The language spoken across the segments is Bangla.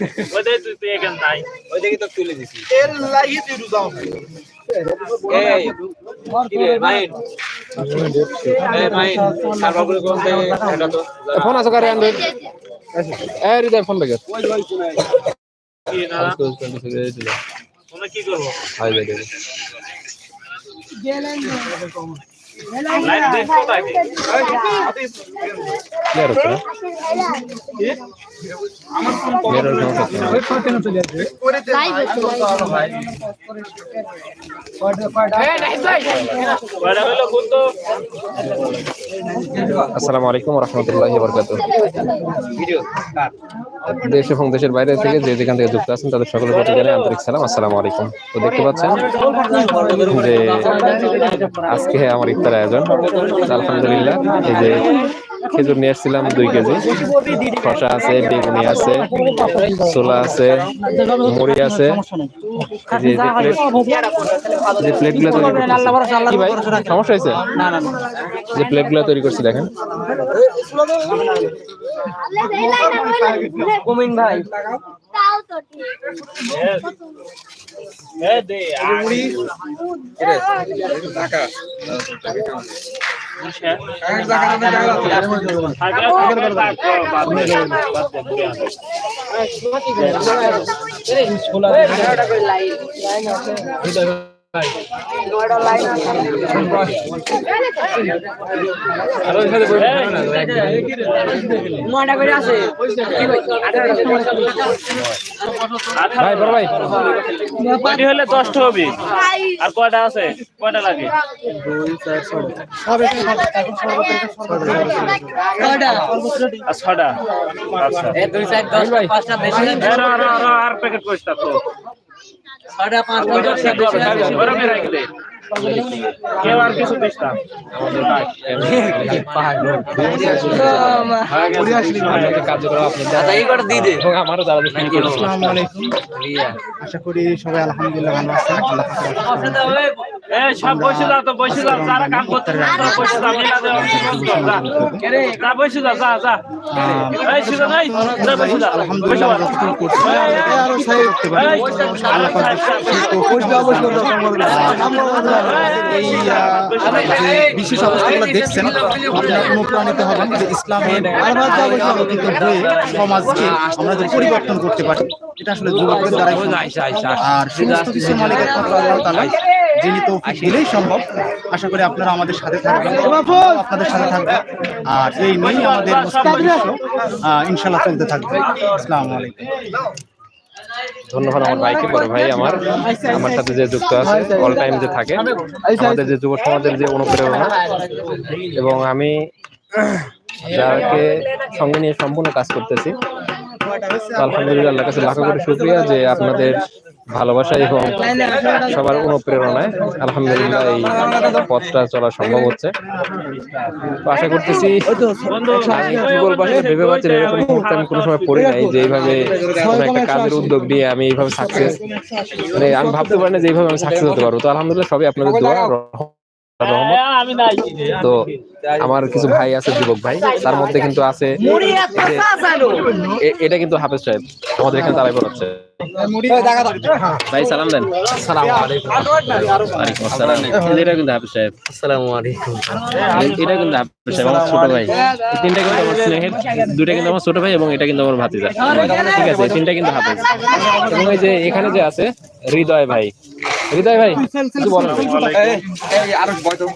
বাবু তোরা কর দিয়া ওই দেখি তো তুলে দিছি। এর লাগিয়ে দিয়ে যাও এই কি রে মাইন? এই মাইন সার্ভার কোন থেকে এটা তো। ফোন আছে কারে অ্যান্ড্রয়েড এ হৃদয় ফোন লাগে তাই না। ভাই আসসালামু আলাইকুম রহমতুল্লাহ বরকাত দেশ এবং দেশের বাইরে থেকে যে যেখান থেকে যুক্ত আছেন, তাদের সকলের প্রতি জানাই আন্তরিক সালাম। আসসালামু আলাইকুম তো দেখতে পাচ্ছেন যে আজকে আমার ইফতার আয়োজন। আলহামদুলিল্লাহ, এই যে খেজুর নিয়ে আসছিলাম দুই কেজি। শসা আছে, বেগুনি আছে, ছোলা আছে, মুড়ি আছে। যে প্লেট প্লেটগুলো তৈরি কি ভাই, সমস্যা হয়েছে? যে প্লেটগুলো তৈরি করছি, দেখেন। ভাই। তাও তো ঠিক হলে দশটা হবে আর কয়টা আছে কয়টা লাগে আর ছটা আচ্ছা আর আর আর প্যাকেট কইছ তা তো ছয়টা কেউ আর কিছু দিস না। আশা করি সবাই আলহামদুলিল্লাহ ভালো আছেন আল্লাহ পাকের এ সব বসে যা তো বসে যা। যারা কাম করতে বসে যা। মিলা যা। যা বসে যা যা যা। এই সুদা নাই যা বসে যা। বসে আলহামদুলিল্লাহ বিশেষ যে ইসলামের হয়ে সমাজকে আমরা যে পরিবর্তন করতে পারি, এটা আসলে যুবকদের আর যিনি দিলেই সম্ভব। আশা করি আপনারা আমাদের সাথে থাকবেন, আপনাদের সাথে থাকবেন। আর এই নিয়েই আমাদের ইনশাল্লাহ চলতে থাকবে। আসসালামু আলাইকুম। ধন্যবাদ আমার ভাইকে, বড় ভাই আমার। আমার সাথে যে যুক্ত আছে অল টাইম যে থাকে, আমাদের যে যুব সমাজের যে অনুপ্রেরণা। এবং আমি যাকে সঙ্গে নিয়ে সম্পূর্ণ কাজ করতেছি, আলহামদুলিল্লাহ আল্লাহ কাছে লাখো করে শুক্রিয়া যে আপনাদের ভালোবাসা এবং সবার অনুপ্রেরণায় আলহামদুলিল্লাহ এই পথটা চলা সম্ভব হচ্ছে। আশা করতেছি ভেবে পাচ্ছি এরকম মুহূর্তে আমি কোনো সময় পড়ি নাই, যে এইভাবে একটা কাজের উদ্যোগ নিয়ে আমি এইভাবে সাকসেস মানে আমি ভাবতে পারি না যে এইভাবে আমি সাকসেস হতে পারব। তো আলহামদুলিল্লাহ সবই আপনাদের দোয়া তো আমার কিছু ভাই আছে যুবক ভাই। তার মধ্যে কিন্তু আছে এটা কিন্তু হাফেজ সাহেব। আমাদের এখানে তারাই পড়াচ্ছে। ভাই সালাম দেন। সালাম আলাইকুম। আসসালাম। এটা কিন্তু হাফেজ সাহেব। আসসালামু আলাইকুম। এটা কিন্তু হাফেজ সাহেব আমার ছোট ভাই। তিনটা কিন্তু আমার স্নেহের দুইটা কিন্তু আমার ছোট ভাই এবং এটা কিন্তু আমার ভাতিজা। ঠিক আছে তিনটা কিন্তু হাফেজ। এবং এই যে এখানে যে আছে হৃদয় ভাই। হৃদয় ভাই কিছু বলেন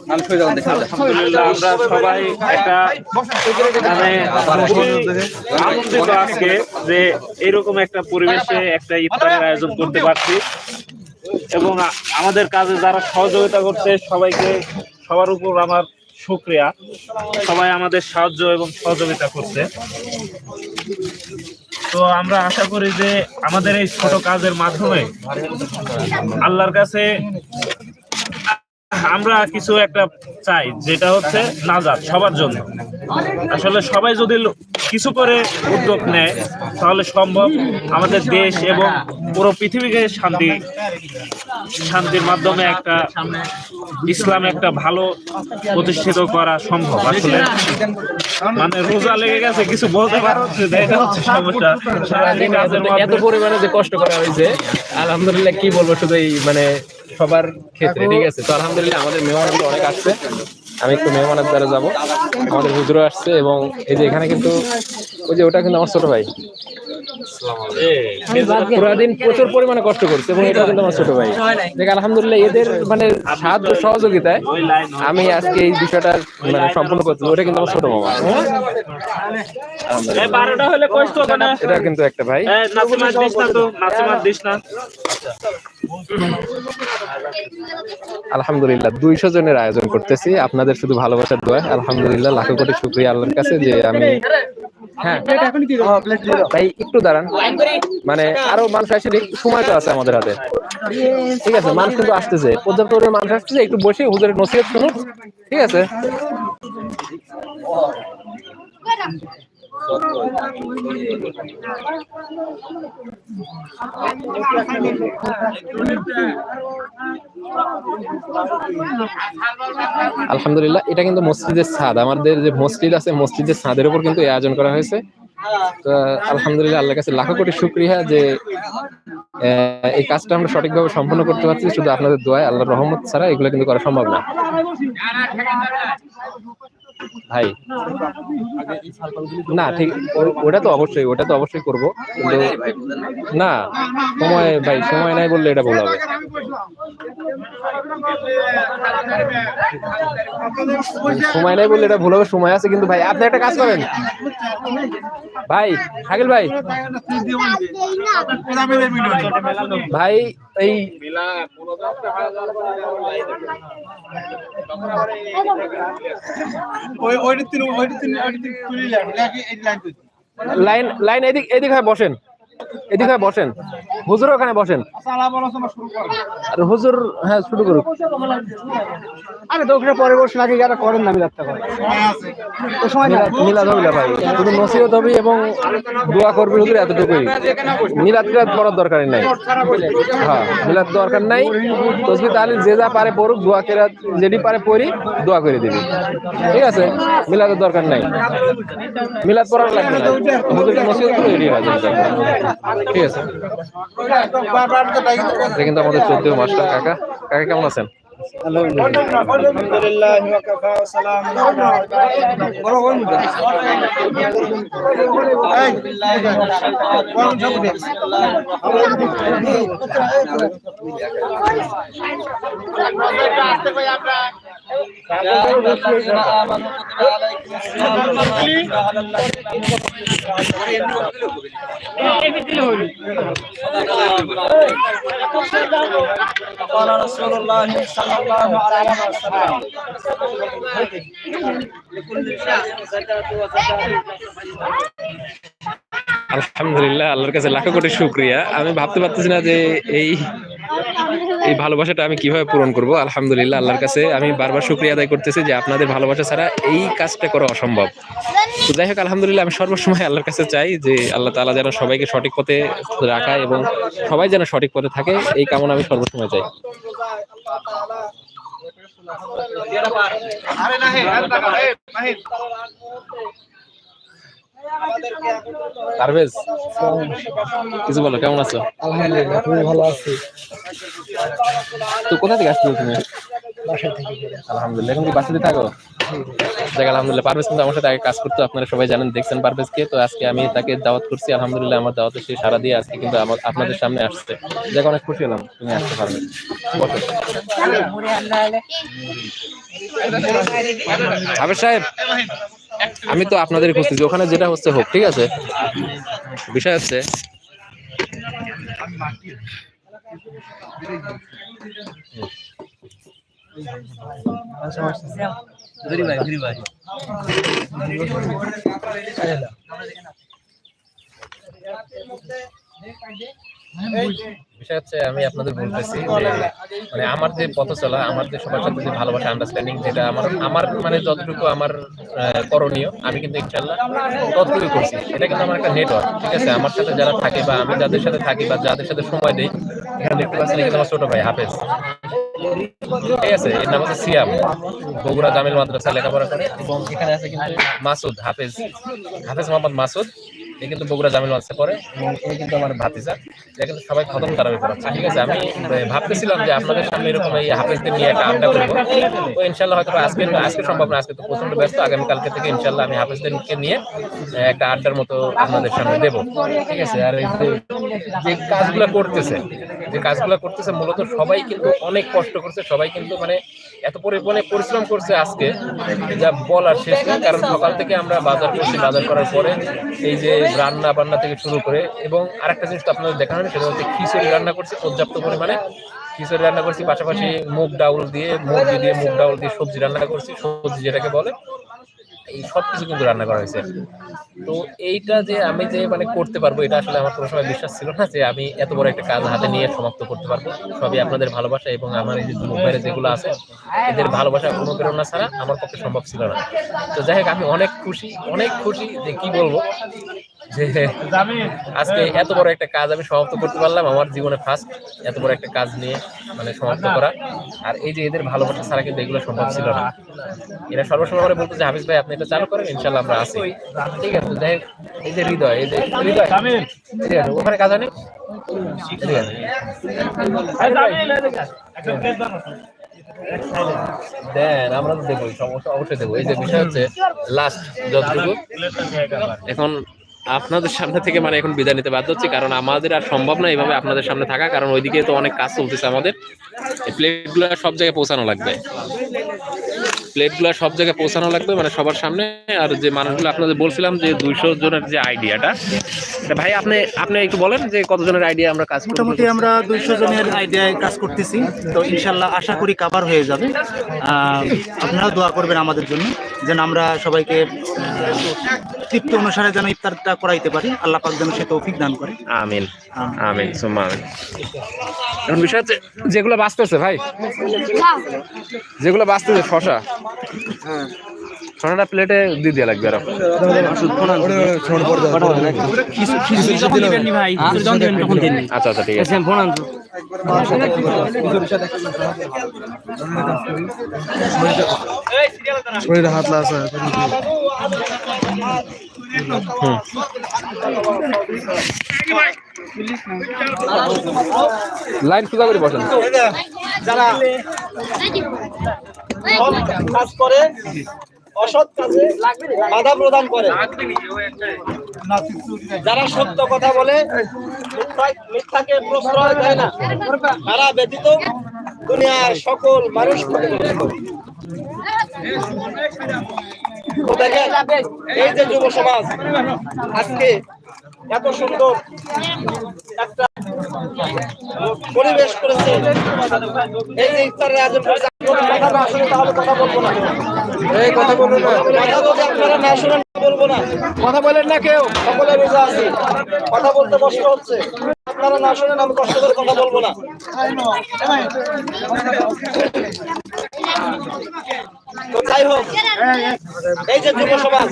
আলহামদুলিল্লাহ আমরা সবাই একটা মানে আনন্দিত আজকে যে এরকম একটা পরিবেশে একটা ইফতারের আয়োজন করতে পারছি এবং আমাদের কাজে যারা সহযোগিতা করছে সবাইকে সবার উপর আমার শুক্রিয়া সবাই আমাদের সাহায্য এবং সহযোগিতা করছে। তো আমরা আশা করি যে আমাদের এই ছোট কাজের মাধ্যমে আল্লাহর কাছে আমরা কিছু একটা চাই, যেটা হচ্ছে নাজাদ সবার জন্য। আসলে সবাই যদি কিছু করে উদ্যোগ নেয় তাহলে সম্ভব আমাদের দেশ এবং পুরো পৃথিবীকে শান্তি শান্তির মাধ্যমে একটা ইসলাম একটা ভালো প্রতিষ্ঠিত করা সম্ভব। আসলে মানে রোজা লেগে গেছে কিছু বলতে পারো? এটা হচ্ছে সমস্যা। এত পরিমাণে যে কষ্ট করা হয়েছে আলহামদুলিল্লাহ কি বলব শুধু এই মানে সবার ক্ষেত্রে ঠিক আছে? তো আলহামদুলিল্লাহ আমাদের মেহমানগুলো অনেক আসছে। আমি একটু মেহমানের দ্বারা যাব। আমাদের হুজুরও আসছে এবং এই যে এখানে কিন্তু ওই যে ওটা কিন্তু আমার ছোট ভাই। পুরাদিন প্রচুর পরিমাণে কষ্ট করছে এবং এটা কিন্তু আমার ছোট ভাই। দেখ আলহামদুলিল্লাহ এদের মানে সাহায্য সহযোগিতায় আমি আজকে এই বিষয়টা মানে সম্পূর্ণ করতে ওটা কিন্তু আমার ছোট মামা। এটা কিন্তু একটা ভাই। আলহামদুলিল্লাহ, দুইশো জনের আয়োজন করতেছি। আপনাদের শুধু ভালোবাসার দোয়া। আলহামদুলিল্লাহ, লাখো কোটি শুক্রিয়া আল্লাহর কাছে যে আমি হ্যাঁ। ভাই, একটু দাঁড়ান। মানে আরও মানুষ আসলে সময় তো আছে আমাদের হাতে। ঠিক আছে, মানুষ কিন্তু আসতেছে। পর্যাপ্ত মানুষ আসতেছে। একটু বসে হুজুরের নসিহত শুনুন ঠিক আছে? আলহামদুলিল্লাহ, এটা কিন্তু মসজিদের ছাদ। আমাদের যে মসজিদ আছে, মসজিদের ছাদের উপর কিন্তু আয়োজন করা হয়েছে। আলহামদুলিল্লাহ, আল্লাহর কাছে লাখো কোটি শুক্রিয়া যে এই কাজটা আমরা সঠিকভাবে সম্পন্ন করতে পারছি। শুধু আপনাদের দোয়ায়, আল্লাহর রহমত ছাড়া এগুলো কিন্তু করা সম্ভব না। ভাই না ঠিক ওটা তো অবশ্যই ওটা তো অবশ্যই করব কিন্তু না সময় ভাই সময় নাই বললে এটা ভুল হবে। সময় নাই বললে এটা ভুল হবে সময় আছে কিন্তু ভাই। আপনি একটা কাজ করেন। ভাই শাকিল ভাই। ভাই এই লাইন লাইন লাইন এদিক এদিক হয়ে বসেন। এদিক হয়ে বসেন। হুজুর ওখানে বসেন। আর হুজুর হ্যাঁ শুরু করুক। আরে তো ওখানে পরে বসে নাকি যারা করেন না তো সময় মিলাদ মিলাদ হবে ভাই। শুধু নসিহত হবে এবং দোয়া করবে হুজুর এতটুকুই। মিলাদ টিলাদ করার দরকার নাই। হ্যাঁ মিলাদ দরকার নাই। তসবি তাহলে যে যা পারে পড়ুক দোয়া কেরা যেটি পারে পড়ি দোয়া করে দিবি। ঠিক আছে? মিলাদের দরকার নাই। মিলাদ পড়ার লাগবে না। হুজুরকে নসিহত করে এড়িয়ে রাখবে ঠিক আছে। এটা কিন্তু আমাদের চোদ্দ মাস্টার কাকা কাকা কেমন আছেন? আলহামদুলিল্লাহ। ওয়া কাফা ওয়া সালামুন আলা বড় বড় মুদ্রা এই বড় মুদ্রা قال رسول الله صلى الله عليه وسلم لكل شخص زكاة وزكاة আলহামদুলিল্লাহ আল্লাহর কাছে লাখো কোটি শুক্রিয়া আমি ভাবতে পারতেছি না যে এই এই ভালোবাসাটা আমি কীভাবে পূরণ করব? আলহামদুলিল্লাহ, আল্লাহর কাছে আমি বারবার শুক্রিয়া আদায় করতেছি যে আপনাদের ভালোবাসা ছাড়া এই কাজটা করা অসম্ভব। তো যাই হোক, আলহামদুলিল্লাহ, আমি সর্বসময় আল্লাহর কাছে চাই যে আল্লাহ তাআলা যেন সবাইকে সঠিক পথে রাখা এবং সবাই যেন সঠিক পথে থাকে, এই কামনা আমি সর্বসময় চাই। আরে না হে আর টাকা এ মাহিন পারভেজ কিছু বলো কেমন আছো? আলহামদুলিল্লাহ খুবই ভালো আছি। তো কোথা থেকে আসছো তুমি? আলহামদুলিল্লাহ এখন কি বাসাতে থাকো? দেখ আলহামদুলিল্লাহ পারভেজ কিন্তু আমার সাথে আগে কাজ করতো আপনারা সবাই জানেন দেখছেন পারভেজকে তো আজকে আমি তাকে দাওয়াত করছি আলহামদুলিল্লাহ আমার দাওয়াতে সে সারা দিয়ে আজকে কিন্তু আমার আপনাদের সামনে আসছে। দেখ অনেক খুশি হলাম তুমি আসতে পারবে। বসো। সাহেব আমি তো আপনাদের খুঁজতেছি ওখানে যেটা হচ্ছে হোক ঠিক আছে? বিষয় হচ্ছে বিষয় হচ্ছে আমি আপনাদের বলতেছি যে মানে আমার যে পথ চলা আমার যে সবার সাথে ভালোবাসা আন্ডারস্ট্যান্ডিং যেটা আমার আমার মানে যতটুকু আমার করণীয়, আমি কিন্তু ইনশাল্লাহ ততটুকু করছি। এটা কিন্তু আমার একটা নেটওয়ার্ক ঠিক আছে? আমার সাথে যারা থাকে বা আমি যাদের সাথে থাকি বা যাদের সাথে সময় দিই, এখানে দেখতে পাচ্ছেন আমার ছোট ভাই হাফেজ। ঠিক আছে, এর নাম হচ্ছে সিয়াম, বগুড়া জামিল মাদ্রাসা লেখাপড়া করে। এবং এখানে আছে কিন্তু মাসুদ, হাফেজ। হাফেজ মোহাম্মদ মাসুদ। এ কিন্তু বগুড়া জামিল মাদ্রাসা পড়ে এবং এই কিন্তু আমার ভাতিজা। এটা কিন্তু সবাই খতম তারাবি পড়াচ্ছে ঠিক আছে, আমি ভাবতেছিলাম যে আপনাদের সামনে এরকম এই হাফেজদের নিয়ে একটা আড্ডা করব। তো ইনশাল্লাহ হয়তো আজকে আজকে সম্ভব না, আজকে তো প্রচণ্ড ব্যস্ত। আগামী কালকে থেকে ইনশাল্লাহ আমি হাফেজদেরকে নিয়ে একটা আড্ডার মতো আপনাদের সামনে দেবো। ঠিক আছে, আর যে কাজগুলো করতেছে, যে কাজগুলো করতেছে, মূলত সবাই কিন্তু অনেক কষ্ট করছে। সবাই কিন্তু মানে এত পরিমাণে পরিশ্রম করছে আজকে, যা বলার শেষ নেই, কারণ সকাল থেকে আমরা বাজার করছি, বাজার করার পরে এই যে রান্না বান্না থেকে শুরু করে, এবং আরেকটা জিনিস তো আপনাদের দেখানো সেটা হচ্ছে খিচুড়ি রান্না করছে, পর্যাপ্ত পরিমাণে খিচুড়ি রান্না করছি, পাশাপাশি মুগ ডাউল দিয়ে, মুগ দিয়ে মুগ ডাউল দিয়ে সবজি রান্না করছি, সবজি যেটাকে বলে এই সব কিছু কিন্তু রান্না করা হয়েছে। তো এইটা যে আমি যে মানে করতে পারব, এটা আসলে আমার কোনো সময় বিশ্বাস ছিল না যে আমি এত বড় একটা কাজ হাতে নিয়ে সমাপ্ত করতে পারব। সবই আপনাদের ভালোবাসা এবং আমার এই যে যুবক যেগুলো আছে, এদের ভালোবাসা অনুপ্রেরণা ছাড়া আমার পক্ষে সম্ভব ছিল না। তো যাই হোক, আমি অনেক খুশি অনেক খুশি যে কি বলব? যে আজকে এত বড় একটা কাজ আমি সমাপ্ত করতে পারলাম, আমার জীবনে ফার্স্ট এত বড় একটা কাজ নিয়ে মানে সমাপ্ত করা। আর এই যে এদের ভালোবাসা ছাড়া কিন্তু এগুলো সম্ভব ছিল না। এরা সর্বসময় বলতো যে হাফিজ ভাই, আপনি এটা চালু করেন ইনশাল্লাহ আমরা আছি। ঠিক আছে যাই এই যে হৃদয় এই যে হৃদয়। ঠিক আছে ওখানে কাজ হয়নি? ঠিক আছে। দেন আমরা তো দেবো সমস্যা অবশ্যই দেবো। এই যে বিষয় হচ্ছে লাস্ট যতটুকু এখন আপনাদের সামনে থেকে মানে এখন বিদায় নিতে বাধ্য হচ্ছি কারণ আমাদের আর সম্ভব না এইভাবে আপনাদের সামনে থাকা কারণ ওইদিকে তো অনেক কাজ চলতেছে আমাদের। এই প্লেটগুলো সব জায়গায় পৌঁছানো লাগবে। প্লেটগুলো সব জায়গায় পৌঁছানো লাগবে মানে সবার সামনে। আর যে মানুষগুলো আপনাদের বলছিলাম যে দুইশো জনের যে আইডিয়াটা ভাই আপনি আপনি একটু বলেন যে কতজনের আইডিয়া আমরা কাজ মোটামুটি আমরা দুইশো জনের আইডিয়ায় কাজ করতেছি। তো ইনশাল্লাহ আশা করি কাভার হয়ে যাবে। আহ, আপনারাও দোয়া করবেন আমাদের জন্য যেন আমরা সবাইকে তৃপ্তি অনুসারে যেন ইফতারটা করাইতে পারি আল্লাহ পাক যেন সে তৌফিক দান করে। আমিন আমিন। সুম্মা আমিন। এখন বিষয় হচ্ছে যেগুলো বাঁচতেছে ভাই যেগুলো বাঁচতেছে শশা শশাটা প্লেটে দিয়ে দেওয়া লাগবে আর আচ্ছা আচ্ছা ঠিক আছে। শরীরে হাত লাইন সোজা করে বসেন। যারা কাজ করে অসৎ কাজে বাধা প্রদান করে। যারা সত্য কথা বলে, মিথ্যা- মিথ্যাকে প্রশ্রয় দেয় না। তারা ব্যতীত দুনিয়ার সকল মানুষ এই যে যুব সমাজ, আজকে এত সুন্দর একটা পরিবেশ করেছে। এই যে ইফতারের আয়োজন করেছে কথা বলব না। এই কথা বলব না। কথা যদি আপনারা না শুনেন বলব না। কথা বলেন না কেউ। সকলে রোজা আছে। কথা বলতে কষ্ট হচ্ছে। আপনারা না শুনেন আমি কষ্ট করে কথা বলব না। তো যাই হোক এই যে যুব সমাজ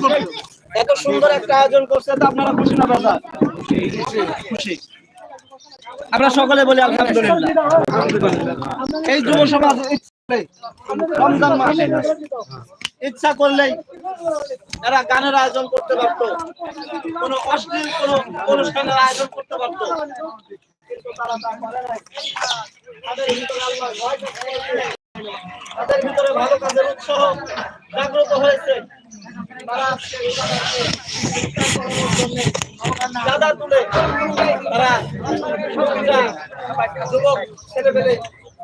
এত সুন্দর একটা আয়োজন করছে তা আপনারা খুশি না বাজার? খুশি। আমরা সকলে বলি আলহামদুলিল্লাহ। এই যুব সমাজ ইচ্ছা করলেই এরা গানের আয়োজন করতে পারতো। কোনো অশ্লীল কোনো অনুষ্ঠানের আয়োজন করতে পারতো। তারা। তাদের ভিতরে ভালো কাজের উৎসাহ জাগ্রত হয়েছে। তারা রোজা তুলে তারা যুবক ছেলেপেলে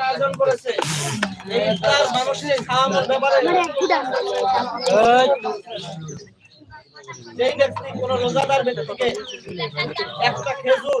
আয়োজন করেছে মানুষের খাওয়ানোর ব্যাপারে যেই ব্যক্তি কোন রোজাদার ব্যক্তিকে একটা খেজুর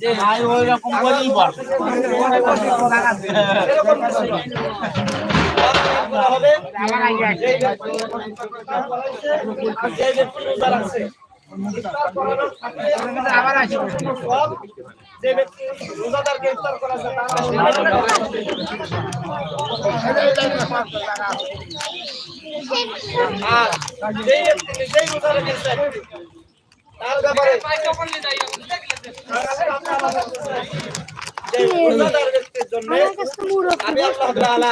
যে ওই রকম বল এরকম কিছু নয়। করা ব্যক্তি আর ব্যক্তি যে ব্যক্তি ব্যক্তি पण लिहिता येऊ शकले জন্য আমি আল্লাহ তাআলা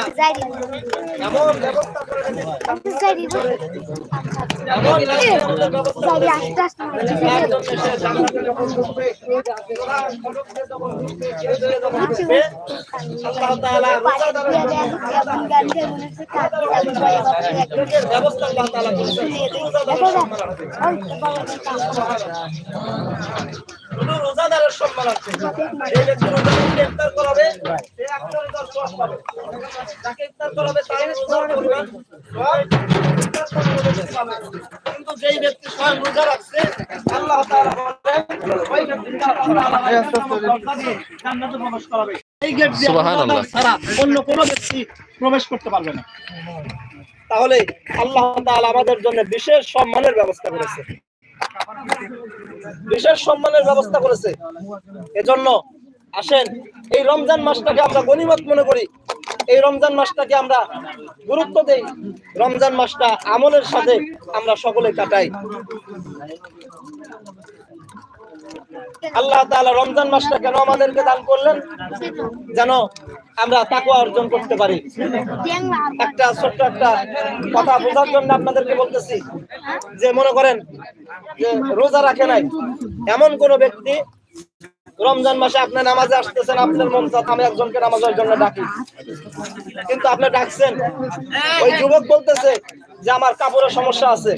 এমন ব্যবস্থা করে ব্যবস্থা আল্লাহ তাআলা করেছেন। শুধু রোজাদারের সম্মান আছে। যে ব্যক্তি রোজাদারকে ইফতার করাবে সে একটা রোজার সওয়াব পাবে। যাকে ইফতার করাবে তার রোজার পরিমাণ। কিন্তু যেই ব্যক্তি স্বয়ং রোজা রাখছে আল্লাহ তাআলা বলেন ওই ব্যক্তিকে আল্লাহ জান্নাতে প্রবেশ করাবে। এই গেট দিয়ে ছাড়া অন্য কোনো ব্যক্তি প্রবেশ করতে পারবে না। তাহলে আল্লাহ তাআলা আমাদের জন্য বিশেষ সম্মানের ব্যবস্থা করেছে। বিশেষ সম্মানের ব্যবস্থা করেছে। এজন্য আসেন, এই রমজান মাসটাকে আমরা গণিমত মনে করি। এই রমজান মাসটাকে আমরা গুরুত্ব দেই। রমজান মাসটা আমলের সাথে আমরা সকলে কাটাই। আল্লাহ তাআলা রমজান মাসটা কেন আমাদেরকে দান করলেন? যেন আমরা তাকওয়া অর্জন করতে পারি। একটা ছোট্ট একটা কথা বোঝার জন্য আপনাদেরকে বলতেছি, যে মনে করেন যে রোজা রাখে নাই। এমন কোন ব্যক্তি রমজান মাসে আপনি নামাজে আসতেছেন, আপনার মন চাচ্ছে আমি একজনকে নামাজের জন্য ডাকি। কিন্তু আপনি ডাকছেন। ওই যুবক বলতেছে যে আমার কাপড়ের সমস্যা আছে।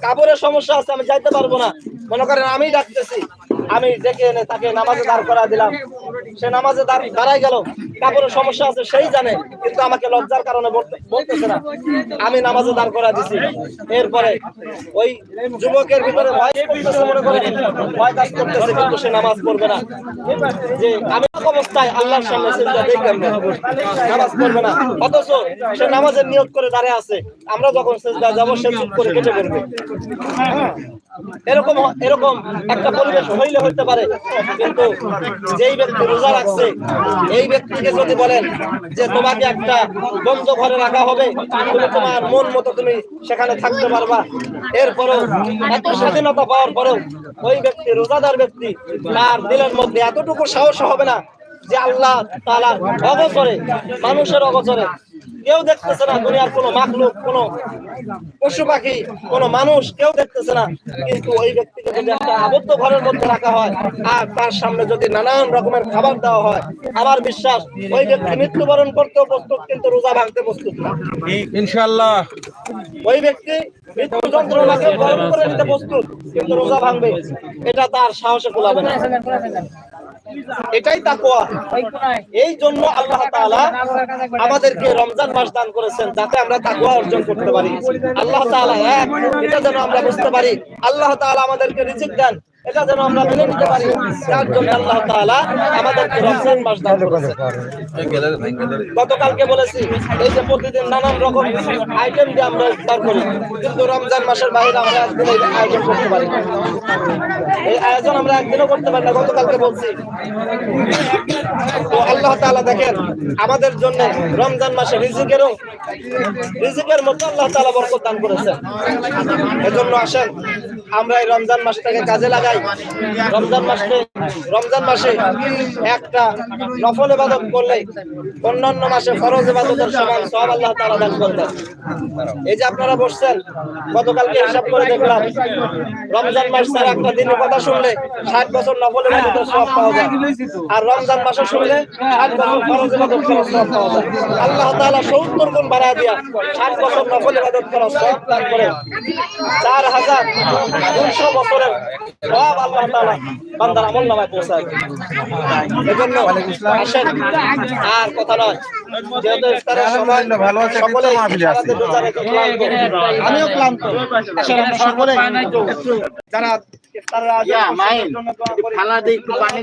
কাপড়ের সমস্যা আছে, আমি যাইতে পারব না। মনে করেন, আমি ডাকতেছি। আমি ডেকে এনে তাকে নামাজে দাঁড় করা দিলাম। সে নামাজে দাঁড়- দাঁড়াই গেল। কাপড়ের সমস্যা আছে, সেই জানে, কিন্তু আমাকে লজ্জার কারণে বলতেছে না। আমি নামাজে দাঁড় করা দিছি। এরপরে ওই যুবকের ভিতরে ভয় কাজ করতেছে, কিন্তু সে নামাজ পড়বে না। যে আমি অবস্থায় আল্লাহর সামনে কেমনে? নামাজ পড়বে না। অথচ সে নামাজের নিয়ত করে দাঁড়িয়ে আছে। আমরা যখন সিজদা যাব, সে চুপ করে কেটে পড়বে। এরকম এরকম একটা পরিবেশ হইলে হইতে পারে। কিন্তু যেই ব্যক্তি রোজা রাখছে, এই ব্যক্তিকে যদি বলেন যে তোমাকে একটা বন্ধ ঘরে রাখা হবে, তুমি তোমার মন মতো তুমি সেখানে থাকতে পারবা। এরপরেও এত স্বাধীনতা পাওয়ার পরেও ওই ব্যক্তি, রোজাদার ব্যক্তি, তার দিলের মধ্যে এতটুকু সাহস হবে না যে আল্লাহ তাআলা অগোচরে মানুষের অগচরে। কেউ দেখতেছে না দুনিয়ার কোনো মাখলুক কোনো পশু পাখি কোনো মানুষ কেউ দেখতেছে না। কিন্তু ওই ব্যক্তিকে যদি একটা আবদ্ধ ঘরের মধ্যে রাখা হয় আর তার সামনে যদি নানান রকমের খাবার দেওয়া হয় আমার বিশ্বাস ওই ব্যক্তি মৃত্যুবরণ করতেও প্রস্তুত কিন্তু রোজা ভাঙতে প্রস্তুত না। ইনশাআল্লাহ। ওই ব্যক্তি মৃত্যু যন্ত্রণাকে বরণ করে নিতে প্রস্তুত কিন্তু রোজা ভাঙবে। এটা তার সাহসে কোলাবে না। এটাই তাকুয়া এই জন্য আল্লাহ তাআলা আমাদেরকে রমজান মাস দান করেছেন যাতে আমরা তাকওয়া অর্জন করতে পারি। আল্লাহ তাআলা এক, এটা যেন আমরা বুঝতে পারি। আল্লাহ তাআলা আমাদেরকে রিজিক দেন। এটা যেন আমরা মেনে নিতে পারি, যার জন্য আল্লাহ তাআলা আমাদেরকে রমজান মাস দান করেছেন গতকালকে বলেছি, এই যে প্রতিদিন নানান রকম আইটেম দিয়ে আমরা ইফতার করি, কিন্তু রমজান মাসের বাইরে আমরা একদিন এই আয়োজন করতে পারি এই আয়োজন আমরা একদিনও করতে পারি না, গতকালকে বলছি। তো আল্লাহ তাআলা দেখেন, আমাদের জন্য রমজান মাসে রিজিকেরও রিজিকের মধ্যে আল্লাহ তাআলা বরকত দান করেছেন। এজন্য আসেন, আমরা এই রমজান মাসটাকে কাজে লাগাই। রমজান মাসে রমজান মাসে একটা নফল ইবাদত করলে অন্যান্য মাসে ফরজ ইবাদতের সমান সব আল্লাহ তাআলা দান করবেন এই যে আপনারা বসছেন, গতকালকে হিসাব করে দেখলাম, রমজান মাস ছাড়া একটা দিনের কথা শুনলে ষাট বছর নফল ইবাদতের সব পাওয়া যায়। আর রমজান মাসে শুনলে ষাট বছর ফরজ করার সব পাওয়া যায়। আল্লাহ তাআলা সত্তর গুণ বাড়ায় দিয়া ষাট বছর নফল ইবাদত করার সব দান করে চার হাজার দুইশো বছরের সব আল্লাহ তাআলা বান্দার আমল নামায় পৌঁছায় এজন্য আসেন আর কথা নয়। যেহেতু ইফতারের সময় সকলে। আমিও ক্লান্ত। আসেন আমরা সকলে একটু যারা ইফতারের আগে দোয়া করি। আল্লাহ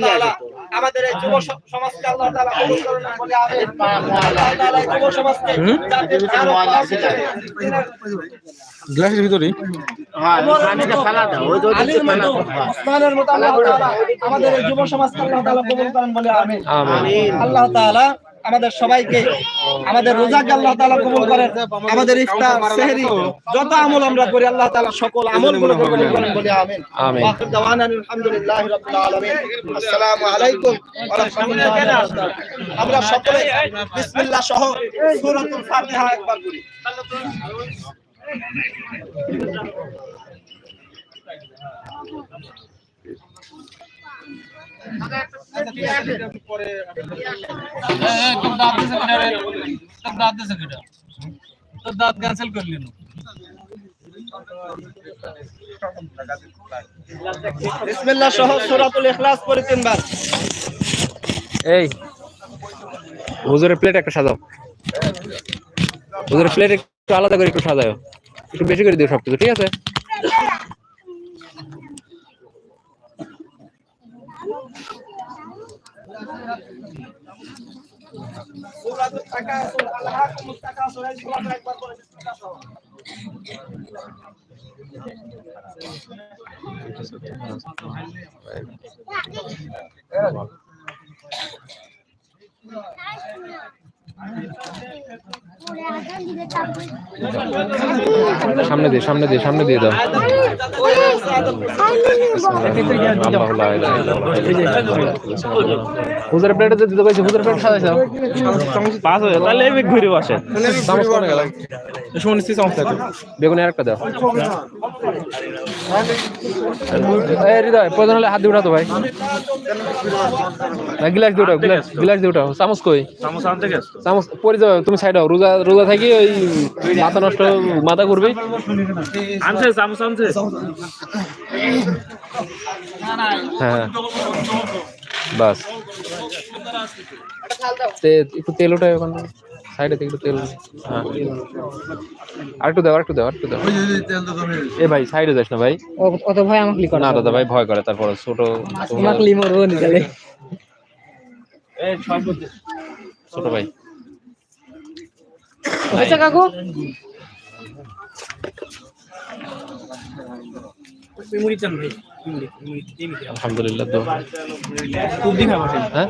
তাআলা আমাদের এই যুব সমাজকে আল্লাহ তাআলা কবুল করুন বলে আমিন। আল্লাহ তাআলা যুব সমাজকে গ্লাসের ভিতরে মতো আল্লাহ তাআলা আমাদের এই যুব সমাজকে আল্লাহ তাআলা কবুল করেন বলে আমিন। আমিন। আল্লাহ তাআলা আমাদের সবাইকে আমাদের রোজাকে আল্লাহ তাআলা কবুল করেন আমাদের ইফতার সেহরি যত আমল আমরা করি আল্লাহ তাআলা সকল আমলগুলো কবুল করেন বলে আমিন। আমিন। ওয়া আখির দাওয়ানা আলহামদুলিল্লাহি রাব্বিল আলামিন। আসসালামু আলাইকুম ওয়া রাহমাতুল্লাহি। আমরা সকলে বিসমিল্লাহ সহ সূরাতুল ফাতিহা একবার এই। হুজুরের প্লেট একটা সাজাও। হুজুরের প্লেট একটু আলাদা করে একটু সাজাও একটু বেশি করে দিও সবকিছু, ঠিক আছে? সূরাতুল তাকাসুর আল্লাহুম্মুস তাকাসুর এই সূরাটা একবার পড়ে বিসমিল্লাহ সহ। সামনে দিয়ে সামনে দিয়ে সামনে দিয়ে দাও। হুজুরের প্লেটে দিতে কইছে হুজুরের প্লেট সাজাইছো পাঁচ হয়ে তাহলে আমি ঘুরে বসে। চামচ কোনে গেল। শুনে নিচ্ছি সমস্যা বেগুনি আরেকটা দাও। এই হৃদয় প্রয়োজন হলে হাত দিয়ে উঠাতো ভাই। না গিলাস দিয়ে উঠাও গিলাস গিলাস দিয়ে উঠাও। চামচ কই? চামচ আনতে গেছ। চামচ পরে যাও তুমি সাইড হও। রোজা রোজা থাকি ওই মাথা নষ্ট মাথা করবি আনছে চামচ আনছে? হ্যাঁ। বাস। তে- একটু তেল ওঠাই ওখান সাইডে থেকে একটু তেল হ্যাঁ। আরেকটু দাও আরেকটু দাও আরেকটু দাও। এ ভাই সাইডে যাস না ভাই। অত ভয় আমাকে লিখো না দাদা ভাই ভয় করে। তারপর ছোট আমাকে লিমো রো নিকালে এই ছোট ভাই। হয়েছে কাকু। আলহামদুলিল্লাহ তো। হ্যাঁ?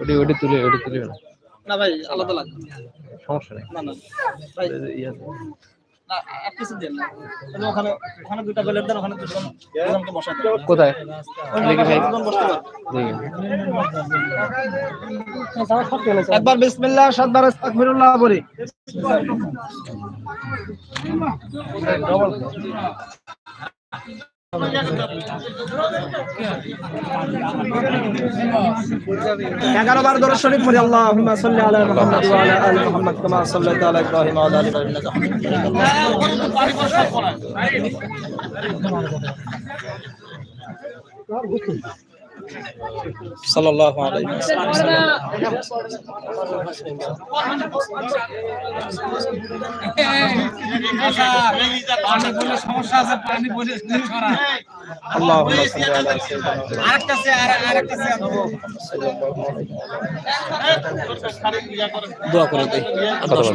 ওটি ওটি তুলে ওটি তুলে না না ভাই আলাদা লাগবে। সমস্যা নেই। না না। ভাই না আ- আর কিছু দেন না ওখানে ওখানে দুইটা প্লেট দেন ওখানে দুজন দুজনকে বসাই কোথায়। একবার বিসমিল্লাহ সাতবার আস্তাগফিরুল্লাহ বলি। এগারো বার দরুদ শরীফ পড়ি আল্লাহ সাল্লি আলা মুহাম্মাদ সাল্লাল্লাহু আলাইহি ওয়াসাল্লাম আল্লাহুম্মা সাল্লি আলা সাইয়্যিদিনা দোয়া করে দেই। কত বলো?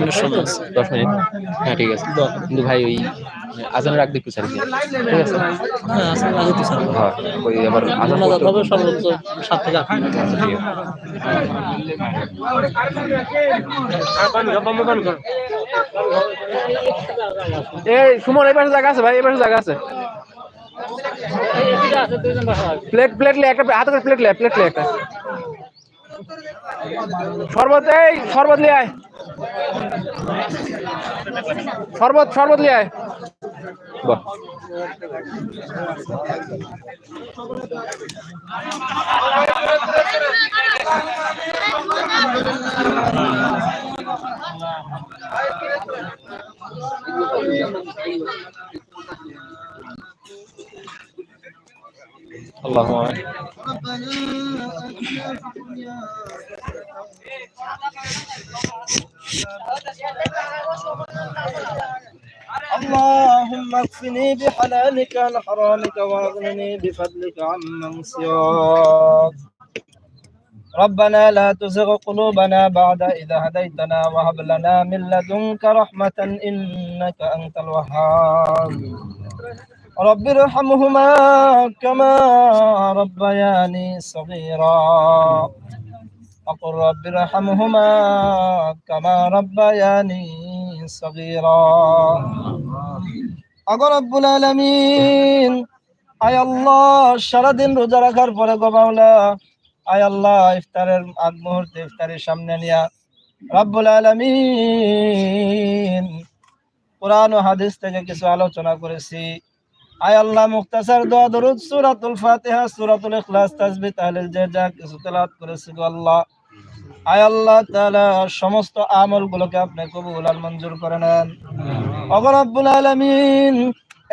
দশ মিনিট। হ্যাঁ ঠিক আছে। কিন্তু ভাই ওই আজানের আগে একটু ছাড়ি ঠিক আছে হ্যাঁ আগে হ্যাঁ ওই আবার আজান হবে সর্বোচ্চ সাত থেকে আট মিনিট আচ্ছা, ঠিক আছে। এই সুমন এই পাশে জায়গা আছে ভাই এই পাশে জায়গা আছে প্লেট প্লেট লে একটা হাতে প্লেট লে প্লেট লে একটা শরবত এই শরবত লিয়ে আয়। শরবত শরবত লিয়ে আয়। আল্লাহ اللهم اكفني بحلالك عن حرامك وأغنني بفضلك عمن سواك ربنا لا تزغ قلوبنا بعد إذا هديتنا وهب لنا من لدنك رحمة إنك أنت الوهاب. رب ارحمهما كما ربياني صغيرا. وقل رب ارحمهما كما ربياني صغيرا. আগো রব্বুল আলামিন। আয় আল্লাহ, সারাদিন রোজা রাখার পরে গো আয় আল্লাহ, ইফতারের আগ মুহূর্তে ইফতারের সামনে নিয়া রব্বুল আলামিন ও হাদিস থেকে কিছু আলোচনা করেছি। আয় আল্লাহ, মুক্তাসার দোয়া, দরুদ, সূরাতুল ফাতিহা, সূরাতুল ইখলাস, তাসবিহ, তাহলিল যে যা কিছু তেলাওয়াত করেছি আল্লাহ। আয় আল্লাহ তাআলা সমস্ত আমল গুলোকে আপনি কবুল আর মঞ্জুর করে নেন। অগরব্বুল আলামিন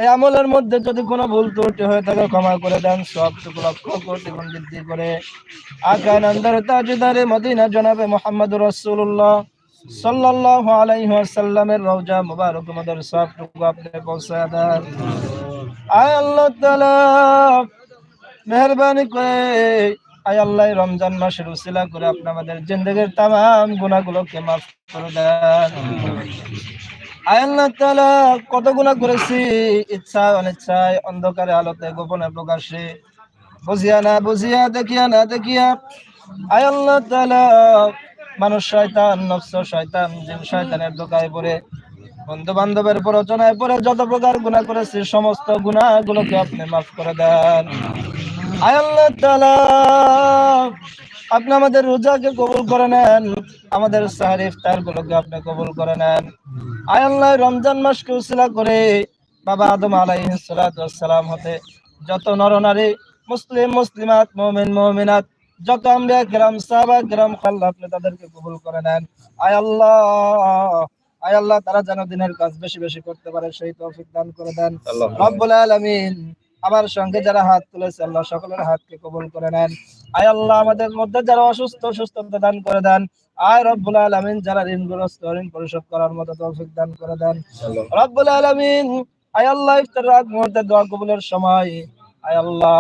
এই আমলের মধ্যে যদি কোনো ভুল ত্রুটি হয়ে থাকে ক্ষমা করে দেন সব টুকু লক্ষ কোটি গুণ বৃদ্ধি করে। আকান আন্দার তাজদারে মদিনা জনাবে মোহাম্মদ রাসূলুল্লাহ সাল্লাল্লাহু আলাইহি ওয়াসাল্লামের রওজা মুবারক মদের সব টুকু আপনি পৌঁছে দেন। আয় আল্লাহ তাআলা মেহরবানি করে আয় আল্লাহ, রমজান মাসের উসিলা করে আপনি জিন্দগির তাম গুনাহগুলোকে মাফ করে দেন। তাআলা, কত করেছি? অনিচ্ছায়, অন্ধকারে আলোতে, গোপনে প্রকাশে। বুঝিয়া না বুঝিয়া, দেখিয়া না দেখিয়া। আয় আল্লাহ তাআলা, মানুষ শয়তান, নফস শয়তান, জিন শয়তানের দোকায় পড়ে। বন্ধু বান্ধবের প্ররোচনায় পড়ে, যত প্রকার গুনাহ করেছি, সমস্ত গুনাহগুলোকে আপনি মাফ করে দেন। আল্লাহ আপনি আমাদের রোজাকে কবুল করে নেন আমাদের সাহার ইফতার গুলোকে আপনি কবুল করে নেন। আয় আল্লাহ রমজান মাসকে উসিলা করে বাবা আদম আলাইহিস সালাতু সালাম হতে যত নরনারী মুসলিম মুসলিমাত মুমিন মুমিনাত যত আমরা গ্রাম সাহাবা গ্রাম খাল্লা আপনি তাদেরকে কবুল করে নেন। আয় আল্লাহ আয় আল্লাহ তারা যেন দিনের কাজ বেশি বেশি করতে পারে সেই তৌফিক দান করে দেন। রব্বুল আলামিন আমার সঙ্গে যারা হাত তুলেছে, আল্লাহ সকলের হাতকে কবুল করে নেন। আয় আল্লাহ আমাদের মধ্যে যারা অসুস্থ, সুস্থতা দান করে দেন। আয় রব্বুল আলামিন, যারা ঋণগ্রস্ত, ঋণ পরিশোধ করার মতো তৌফিক দান করে দেন। রব্বুল আলামিন, আয় আল্লাহ ইফতার রাত মুহূর্তে দোয়া কবুলের সময়। আয় আল্লাহ,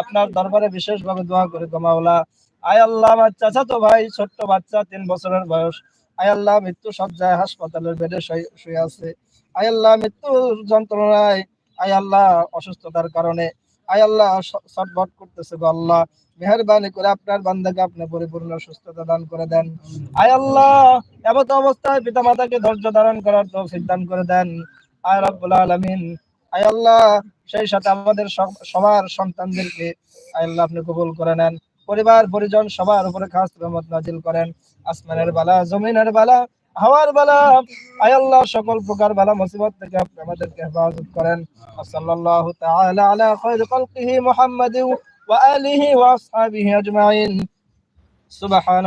আপনার দরবারে বিশেষভাবে দোয়া করে গো মাওলা। আয় আল্লাহ, আমার চাচাতো ভাই, ছোট্ট বাচ্চা, তিন বছরের বয়স। আয় আল্লাহ, মৃত্যু সজ্জায় হাসপাতালের বেডে শুয়ে আছে। আয় আল্লাহ মৃত্যু যন্ত্রণায় আয় আল্লাহ অসুস্থতার কারণে। আয় আল্লাহ স- করতেছে গো আল্লাহ। মেহরবানি করে আপনার বান্দাকে আপনি পরিপূর্ণ সুস্থতা দান করে দেন। আয় আল্লাহ, এমত অবস্থায় পিতা মাতাকে ধৈর্য ধারণ করার তৌফিক দান করে দেন। আয় রাব্বুল আলামিন। আয় আল্লাহ, সেই সাথে আমাদের সব- সবার সন্তানদেরকে আয় আল্লাহ আপনি কবুল করে নেন। পরিবার, পরিজন সবার উপরে খাস রহমত নাজিল করেন। আসমানের বালা, জমিনের বালা হাওয়ার বেলা। আয় আল্লাহ সকল প্রকার বালা মুসিবত থেকে আপনি আমাদেরকে হেফাজত করেন। সাল্লাল্লাহু তাআলা আলা খায়রি খালকিহি মুহাম্মাদি ওয়া আলিহি ওয়া আসহাবিহি আজমাইন। সুবহান